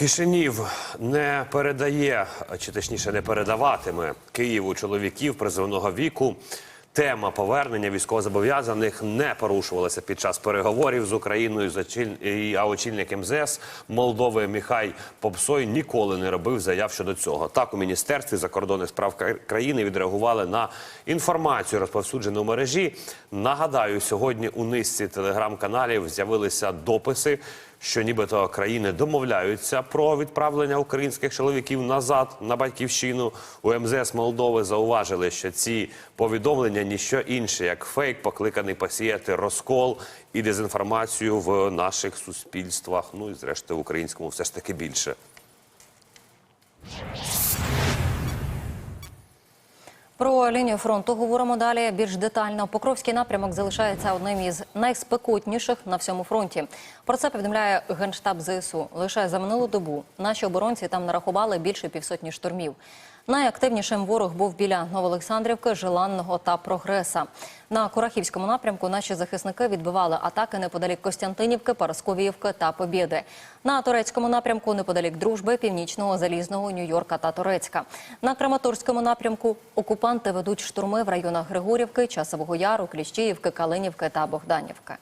Кишинів не передає, чи точніше не передаватиме Києву чоловіків призовного віку. Тема повернення військовозобов'язаних не порушувалася під час переговорів з Україною. А очільник МЗС Молдови Міхай Попсой ніколи не робив заяв щодо цього. Так у міністерстві закордонних справ країни відреагували на інформацію, розповсюджену в мережі. Нагадаю, сьогодні у низці телеграм-каналів з'явилися дописи що нібито країни домовляються про відправлення українських чоловіків назад на батьківщину. У МЗС Молдови зауважили, що ці повідомлення ніщо інше, як фейк, покликаний посіяти розкол і дезінформацію в наших суспільствах. Ну і зрештою в українському все ж таки більше. Про лінію фронту говоримо далі більш детально. Покровський напрямок залишається одним із найспекотніших на всьому фронті. Про це повідомляє генштаб ЗСУ. Лише за минулу добу наші оборонці там нарахували більше півсотні штурмів. Найактивнішим ворог був біля Новоолександрівки, Желанного та Прогреса. На Курахівському напрямку наші захисники відбивали атаки неподалік Костянтинівки, Парасковіївки та Побєди. На турецькому напрямку неподалік Дружби, Північного, Залізного, Нью-Йорка та Турецька. На Краматорському напрямку окупанти ведуть штурми в районах Григорівки, Часового Яру, Кліщіївки, Калинівки та Богданівки.